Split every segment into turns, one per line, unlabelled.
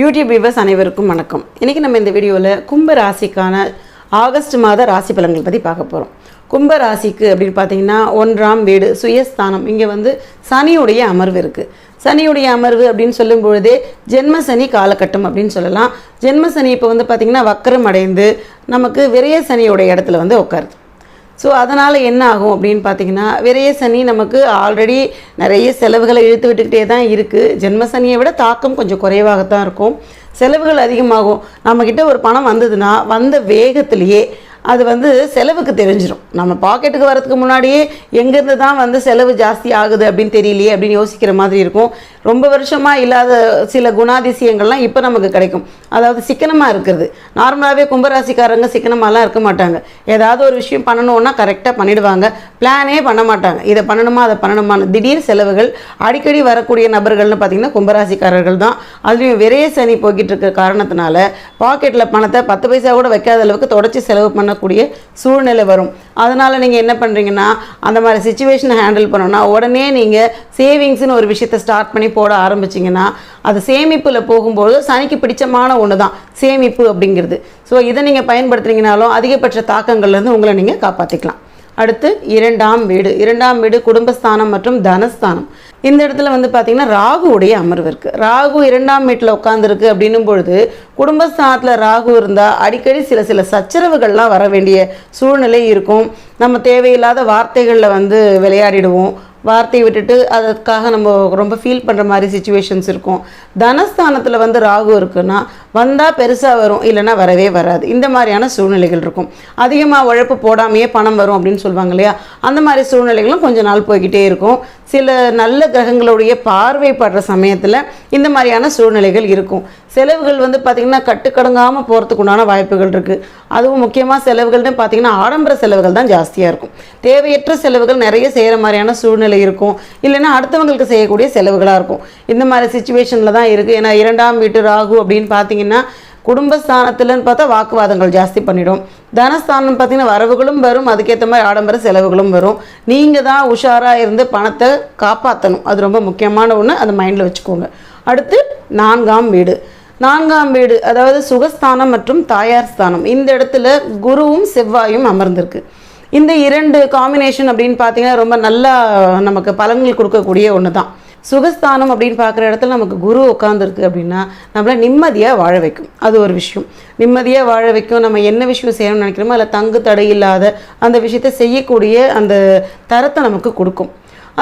YouTube viewers அனைவருக்கும் வணக்கம். இன்றைக்கி நம்ம இந்த வீடியோவில் கும்ப ராசிக்கான ஆகஸ்ட் மாத ராசி பலன்கள் பற்றி பார்க்க போகிறோம் கும்ப ராசிக்கு அப்படின்னு பார்த்தீங்கன்னா ஒன்றாம் வீடு சுயஸ்தானம். இங்கே வந்து சனியுடைய அமர்வு இருக்குது சனியுடைய அமர்வு அப்படின்னு சொல்லும் பொழுதே ஜென்ம சனி காலகட்டம் அப்படின்னு சொல்லலாம். ஜென்ம சனி இப்போ வந்து பார்த்திங்கன்னா வக்கரம் அடைந்து நமக்கு விரைய சனியோடைய இடத்துல வந்து உட்காருது. ஸோ அதனால் என்ன ஆகும் அப்படின்னு பார்த்தீங்கன்னா விரைய சனி நமக்கு ஆல்ரெடி நிறைய செலவுகளை இழுத்து விட்டுக்கிட்டே தான் இருக்குது ஜென்ம சனியை விட தாக்கம் கொஞ்சம் குறைவாகத்தான் இருக்கும். செலவுகள் அதிகமாகும். நம்மக்கிட்ட ஒரு பணம் வந்ததுன்னா வந்த வேகத்திலேயே அது வந்து செலவுக்கு தெரிஞ்சிடும் நம்ம பாக்கெட்டுக்கு வரதுக்கு முன்னாடியே எங்கேருந்து தான் வந்து செலவு ஜாஸ்தி ஆகுது அப்படின்னு தெரியலையே அப்படின்னு யோசிக்கிற மாதிரி இருக்கும். ரொம்ப வருஷமாக இல்லாத சில குணாதிசயங்கள்லாம் இப்போ நமக்கு கிடைக்கும். அதாவது சிக்கனமாக இருக்கிறது. நார்மலாகவே கும்பராசிக்காரங்க சிக்கனமாலாம் இருக்க மாட்டாங்க. ஏதாவது ஒரு விஷயம் பண்ணணும்னா கரெக்டாக பண்ணிடுவாங்க. பிளானே பண்ண மாட்டாங்க. இதை பண்ணணுமா அதை பண்ணணுமான்னு. திடீர் செலவுகள் அடிக்கடி வரக்கூடிய நபர்கள்னு பார்த்திங்கன்னா கும்பராசிக்காரர்கள் தான். அதுலேயும் விரைய சனி போய்கிட்டு இருக்க காரணத்தினால பாக்கெட்டில் பணத்தை பத்து பைசா கூட வைக்காத அளவுக்கு தொடச்சி செலவு பண்ணக்கூடிய சூழ்நிலை வரும். அதனால் நீங்கள் என்ன பண்ணுறீங்கன்னா அந்த மாதிரி சுச்சுவேஷனை ஹேண்டில் பண்ணணும்னா உடனே நீங்கள் சேவிங்ஸ்னு ஒரு விஷயத்தை ஸ்டார்ட் பண்ணி போட ஆரம்பிச்சிங்கன்னா அது சேமிப்பில் போகும்போது சனிக்கு பிடிச்சமான ஒன்று தான் சேமிப்பு அப்படிங்கிறது. ஸோ இதை நீங்கள் பயன்படுத்துனீங்கனாலும் அதிகபட்ச தாக்கங்கள்லேருந்து உங்களை நீங்கள் காப்பாற்றிக்கலாம் அடுத்து இரண்டாம் வீடு. இரண்டாம் வீடு குடும்பஸ்தானம் மற்றும் தனஸ்தானம். இந்த இடத்துல வந்து பார்த்திங்கன்னா ராகுவுடைய அமர்வு இருக்குது ராகு இரண்டாம் வீட்டில் உட்காந்துருக்கு அப்படின்னும் பொழுது குடும்பஸ்தானத்தில் ராகு இருந்தால் அடிக்கடி சில சில சச்சரவுகள்லாம் வர வேண்டிய சூழ்நிலை இருக்கும். நம்ம தேவையில்லாத வார்த்தைகளில் வந்து விளையாடிடுவோம். வார்த்தையை விட்டுட்டு அதற்காக நம்ம ரொம்ப ஃபீல் பண்ணுற மாதிரி சுச்சுவேஷன்ஸ் இருக்கும். தனஸ்தானத்தில் வந்து ராகு இருக்குன்னா வந்தால் பெருசாக வரும் இல்லைன்னா வரவே வராது. இந்த மாதிரியான சூழ்நிலைகள் இருக்கும். அதிகமாக உழைப்பு போடாமையே பணம் வரும் அப்படின்னு சொல்லுவாங்க இல்லையா? அந்த மாதிரி சூழ்நிலைகளும் கொஞ்ச நாள் போய்கிட்டே இருக்கும். சில நல்ல கிரகங்களுடைய பார்வைப்படுற சமயத்தில் இந்த மாதிரியான சூழ்நிலைகள் இருக்கும். செலவுகள் வந்து பார்த்திங்கன்னா கட்டுக்கடங்காமல் போகிறதுக்கு உண்டான வாய்ப்புகள் இருக்குது அதுவும் முக்கியமாக செலவுகள்னு பார்த்திங்கன்னா ஆடம்பர செலவுகள் தான் ஜாஸ்தியாக இருக்கும். தேவையற்ற செலவுகள் நிறைய செய்கிற மாதிரியான சூழ்நிலை இருக்கும். இல்லைன்னா அடுத்தவங்களுக்கு செய்யக்கூடிய செலவுகளாக இருக்கும். இந்த மாதிரி சுச்சுவேஷனில் தான் இருக்குது ஏன்னா இரண்டாம் வீட்டு ராகு அப்படின்னு பார்த்தீங்கன்னா குடும்பஸ்தானத்தில்னு பார்த்தா வாக்குவாதங்கள் ஜாஸ்தி பண்ணிடும். தனஸ்தானம் பார்த்தீங்கன்னா வரவுகளும் வரும். அதுக்கேற்ற மாதிரி ஆடம்பர செலவுகளும் வரும். நீங்கள் தான் உஷாராக இருந்து பணத்தை காப்பாற்றணும் அது ரொம்ப முக்கியமான ஒன்று அதை மைண்டில் வச்சுக்கோங்க. அடுத்து நான்காம் வீடு. நான்காம் வீடு அதாவது சுகஸ்தானம் மற்றும் தாயார் ஸ்தானம். இந்த இடத்துல குருவும் செவ்வாயும் அமர்ந்திருக்கு. இந்த இரண்டு காம்பினேஷன் அப்படின்னு பார்த்தீங்கன்னா ரொம்ப நல்லா நமக்கு பலன்கள் கொடுக்கக்கூடிய ஒன்று தான் சுகஸ்தானம் அப்படின்னு பார்க்குற இடத்துல நமக்கு குரு உட்காந்துருக்கு அப்படின்னா நம்மளை நிம்மதியாக வாழ வைக்கும். அது ஒரு விஷயம். நிம்மதியாக வாழ வைக்கும். நம்ம என்ன விஷயம் செய்யணும்னு நினைக்கிறோமோ அதில் தங்கு தடை இல்லாத அந்த விஷயத்தை செய்யக்கூடிய அந்த தரத்தை நமக்கு கொடுக்கும்.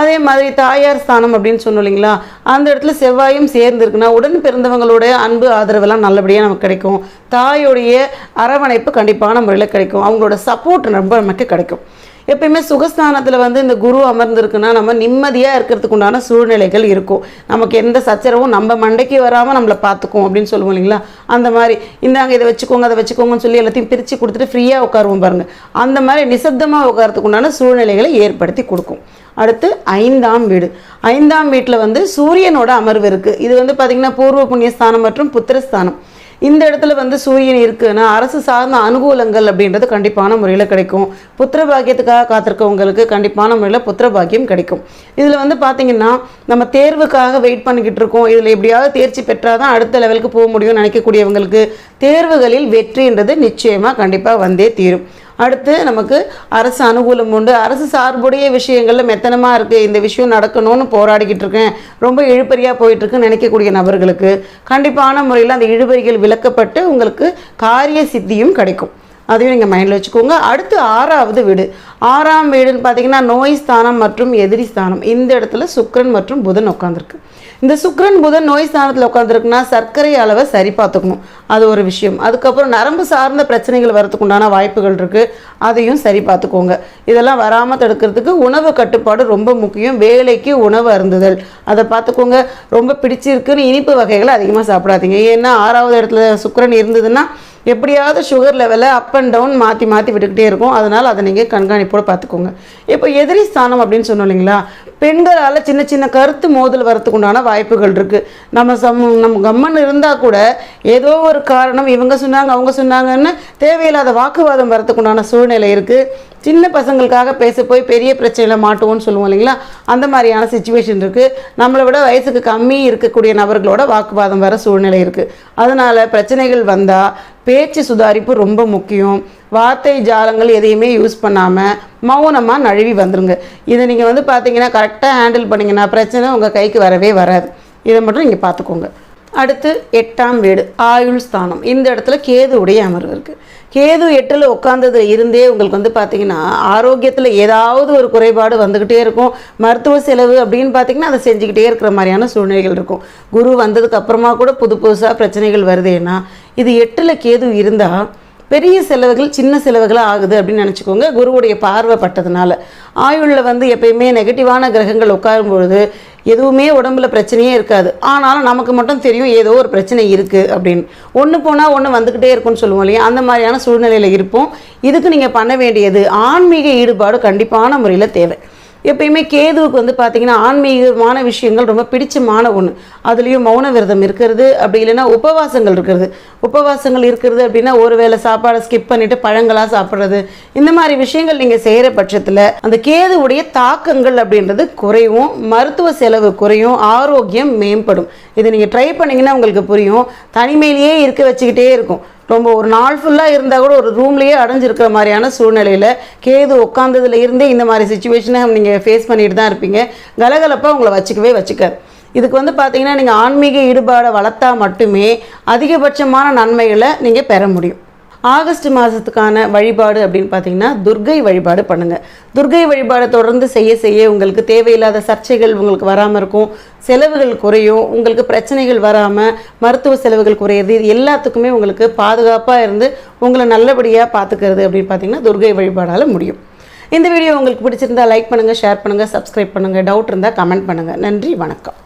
அதே மாதிரி தாயார் ஸ்தானம் அப்படின்னு சொன்னோம் இல்லைங்களா? அந்த இடத்துல செவ்வாயும் சேர்ந்து இருக்குன்னா உடன் பிறந்தவங்களுடைய அன்பு ஆதரவெல்லாம் நல்லபடியாக நமக்கு கிடைக்கும். தாயோடைய அரவணைப்பு கண்டிப்பான முறையில் கிடைக்கும். அவங்களோட சப்போர்ட் ரொம்ப நமக்கு கிடைக்கும். எப்பயுமே சுகஸ்தானத்தில் வந்து இந்த குரு அமர்ந்திருக்குன்னா நம்ம நிம்மதியாக இருக்கிறதுக்கு உண்டான சூழ்நிலைகள் இருக்கும். நமக்கு எந்த சச்சரவும் நம்ம மண்டைக்கு வராமல் நம்மளை பார்த்துக்கும் அப்படின்னு சொல்லுவோம் இல்லைங்களா? அந்த மாதிரி இந்தாங்க இதை வச்சுக்கோங்க அதை வச்சுக்கோங்கன்னு சொல்லி எல்லாத்தையும் பிரித்து கொடுத்துட்டு ஃப்ரீயாக உட்காருவோம் பாருங்கள் அந்த மாதிரி நிசப்தமாக உட்காரத்துக்கு உண்டான சூழ்நிலைகளை ஏற்படுத்தி கொடுக்கும். அடுத்து ஐந்தாம் வீடு. ஐந்தாம் வீட்டில் வந்து சூரியனோட அமர்வு இருக்குது இது வந்து பார்த்திங்கன்னா பூர்வ புண்ணியஸ்தானம் மற்றும் புத்திரஸ்தானம். இந்த இடத்துல வந்து சூரியன் இருக்குன்னா அரசு சார்ந்த அனுகூலங்கள் அப்படின்றது கண்டிப்பான முறையில் கிடைக்கும். புத்திர பாக்கியத்துக்காக காத்திருக்கவங்களுக்கு கண்டிப்பான முறையில் புத்திர பாக்கியம் கிடைக்கும். இதில் வந்து பார்த்திங்கன்னா நம்ம தேர்வுக்காக வெயிட் பண்ணிக்கிட்டு இருக்கோம். இதில் எப்படியாவது தேர்ச்சி பெற்றால் தான் அடுத்த லெவலுக்கு போக முடியும்னு நினைக்கக்கூடியவங்களுக்கு தேர்வுகளில் வெற்றின்றது நிச்சயமாக கண்டிப்பாக வந்தே தீரும். அடுத்து நமக்கு அரசு அனுகூலம் உண்டு. அரசு சார்புடைய விஷயங்களில் மெத்தனமாக இருக்குது இந்த விஷயம் நடக்கணும்னு போராடிக்கிட்டு இருக்கேன். ரொம்ப இழுபறியாக போயிட்டுருக்குன்னு நினைக்கக்கூடிய நபர்களுக்கு கண்டிப்பான முறையில் அந்த இழுபறிகள் விளக்கப்பட்டு உங்களுக்கு காரிய சித்தியும் கிடைக்கும். அதையும் நீங்கள் மைண்டில் வச்சுக்கோங்க. அடுத்து ஆறாவது வீடு. ஆறாம் வீடுன்னு பார்த்தீங்கன்னா நோய் ஸ்தானம் மற்றும் எதிரி ஸ்தானம். இந்த இடத்துல சுக்கரன் மற்றும் புதன் உட்காந்துருக்கு இந்த சுக்கரன் புதன் நோய் ஸ்தானத்தில் உட்காந்துருக்குன்னா சர்க்கரை அளவை சரி பார்த்துக்கணும். அது ஒரு விஷயம். அதுக்கப்புறம் நரம்பு சார்ந்த பிரச்சனைகள் வரத்துக்கு உண்டான வாய்ப்புகள் இருக்குது அதையும் சரி பார்த்துக்கோங்க. இதெல்லாம் வராமல் தடுக்கிறதுக்கு உணவு கட்டுப்பாடு ரொம்ப முக்கியம். வேலைக்கு உணவு அருந்துதல். அதை பார்த்துக்கோங்க. ரொம்ப பிடிச்சிருக்குன்னு இனிப்பு வகைகளை அதிகமாக சாப்பிடாதீங்க. ஏன்னா ஆறாவது இடத்துல சுக்கரன் இருந்ததுன்னா எப்படியாவது சுகர் லெவலை அப் அண்ட் டவுன் மாற்றி மாற்றி விட்டுக்கிட்டே இருக்கும். அதனால் அதை நீங்கள் கண்காணிப்போடு பார்த்துக்கோங்க. இப்போ எதிரி ஸ்தானம் அப்படின்னு சொன்னோம் இல்லைங்களா? பெண்களால் சின்ன சின்ன கருத்து மோதல் வரத்துக்கு உண்டான வாய்ப்புகள் இருக்குது நம்ம சம் நம்ம கம்மன் இருந்தால் கூட ஏதோ ஒரு காரணம் இவங்க சொன்னாங்க அவங்க சொன்னாங்கன்னு தேவையில்லாத வாக்குவாதம் வரத்துக்கு உண்டான சூழ்நிலை இருக்குது சின்ன பசங்களுக்காக பேச போய் பெரிய பிரச்சனையில் மாட்டுவோம்னு சொல்லுவோம் இல்லைங்களா? அந்த மாதிரியான சுச்சுவேஷன் இருக்குது நம்மளை விட வயசுக்கு கம்மி இருக்கக்கூடிய நபர்களோட வாக்குவாதம் வர சூழ்நிலை இருக்குது அதனால் பிரச்சனைகள் வந்தால் பேச்சு சுதாரிப்பு ரொம்ப முக்கியம். வார்த்தை ஜாலங்கள் எதையுமே யூஸ் பண்ணாமல் மௌனமாக நழுவி வந்துருங்க. இதை நீங்கள் வந்து பார்த்தீங்கன்னா கரெக்டாக ஹேண்டில் பண்ணிங்கன்னா பிரச்சனை உங்கள் கைக்கு வரவே வராது. இதை மட்டும் நீங்கள் பார்த்துக்கோங்க அடுத்து எட்டாம் வீடு ஆயுள் ஸ்தானம். இந்த இடத்துல கேதுவுடைய அமர்வு இருக்குது கேது எட்டில் உட்காந்தது இருந்தே உங்களுக்கு வந்து பார்த்திங்கன்னா ஆரோக்கியத்தில் ஏதாவது ஒரு குறைபாடு வந்துக்கிட்டே இருக்கும். மருத்துவ செலவு அப்படின்னு பார்த்தீங்கன்னா அதை செஞ்சுக்கிட்டே இருக்கிற மாதிரியான சூழ்நிலைகள் இருக்கும். குரு வந்ததுக்கு அப்புறமா கூட புது புதுசாக பிரச்சனைகள் வருதேன்னா இது எட்டில் கேது இருந்தால் பெரிய செலவுகள் சின்ன செலவுகளாக ஆகுது அப்படின்னு நினச்சிக்கோங்க. குருவுடைய பார்வை பட்டதுனால. ஆயுளில் வந்து எப்பயுமே நெகட்டிவான கிரகங்கள் உட்காரும் பொழுது எதுவுமே உடம்புல பிரச்சனையே இருக்காது. ஆனாலும் நமக்கு மட்டும் தெரியும் ஏதோ ஒரு பிரச்சனை இருக்குது அப்படின்னு. ஒன்று போனால் ஒன்று வந்துக்கிட்டே இருக்கும்னு சொல்லுவோம் இல்லையா? அந்த மாதிரியான சூழ்நிலையில் இருப்போம். இதுக்கு நீங்கள் பண்ண வேண்டியது ஆன்மீக ஈடுபாடு கண்டிப்பான முறையில் தேவை. எப்பயுமே கேதுவுக்கு வந்து பார்த்தீங்கன்னா ஆன்மீகமான விஷயங்கள் ரொம்ப பிடிச்சமான ஒன்று அதுலேயும் மௌன விரதம் இருக்கிறது அப்படி இல்லைன்னா உபவாசங்கள் இருக்கிறது. உபவாசங்கள் இருக்கிறது அப்படின்னா ஒரு வேளை சாப்பாடை ஸ்கிப் பண்ணிவிட்டு பழங்களாக சாப்பிட்றது. இந்த மாதிரி விஷயங்கள் நீங்கள் செய்கிற பட்சத்தில் அந்த கேதுவுடைய தாக்கங்கள் அப்படின்றது குறையும் மருத்துவ செலவு குறையும் ஆரோக்கியம் மேம்படும். இதை நீங்கள் ட்ரை பண்ணிங்கன்னா உங்களுக்கு புரியும். தனிமையிலேயே இருக்க வச்சுக்கிட்டே இருக்கும். ரொம்ப ஒரு நாள் ஃபுல்லாக இருந்தால் கூட ஒரு ரூம்லேயே அடைஞ்சிருக்கிற மாதிரியான சூழ்நிலையில் கேது உட்காந்ததுல இருந்தே இந்த மாதிரி சுச்சுவேஷனை நீங்கள் ஃபேஸ் பண்ணிட்டு தான் இருப்பீங்க. கலகலப்பாக உங்களை வச்சுக்கவே வச்சுக்காது. இதுக்கு வந்து பார்த்தீங்கன்னா நீங்கள் ஆன்மீக ஈடுபாடை வளர்த்தா மட்டுமே அதிகபட்சமான நன்மைகளை நீங்கள் பெற முடியும். ஆகஸ்ட் மாதத்துக்கான வழிபாடு அப்படின்னு பார்த்தீங்கன்னா துர்கை வழிபாடு பண்ணுங்கள் துர்கை வழிபாடை தொடர்ந்து செய்ய செய்ய உங்களுக்கு தேவையில்லாத சர்ச்சைகள் உங்களுக்கு வராமல் இருக்கும். செலவுகள் குறையும். உங்களுக்கு பிரச்சனைகள் வராமல் மருத்துவ செலவுகள் குறையிறது இது எல்லாத்துக்குமே உங்களுக்கு பாதுகாப்பாக இருந்து உங்களை நல்லபடியாக பார்த்துக்கிறது அப்படின்னு பார்த்தீங்கன்னா துர்கை வழிபாடால் முடியும். இந்த வீடியோ உங்களுக்கு பிடிச்சிருந்தா லைக் பண்ணுங்கள் ஷேர் பண்ணுங்கள் சப்ஸ்கிரைப் பண்ணுங்கள் டவுட் இருந்தால் கமெண்ட் பண்ணுங்கள் நன்றி வணக்கம்.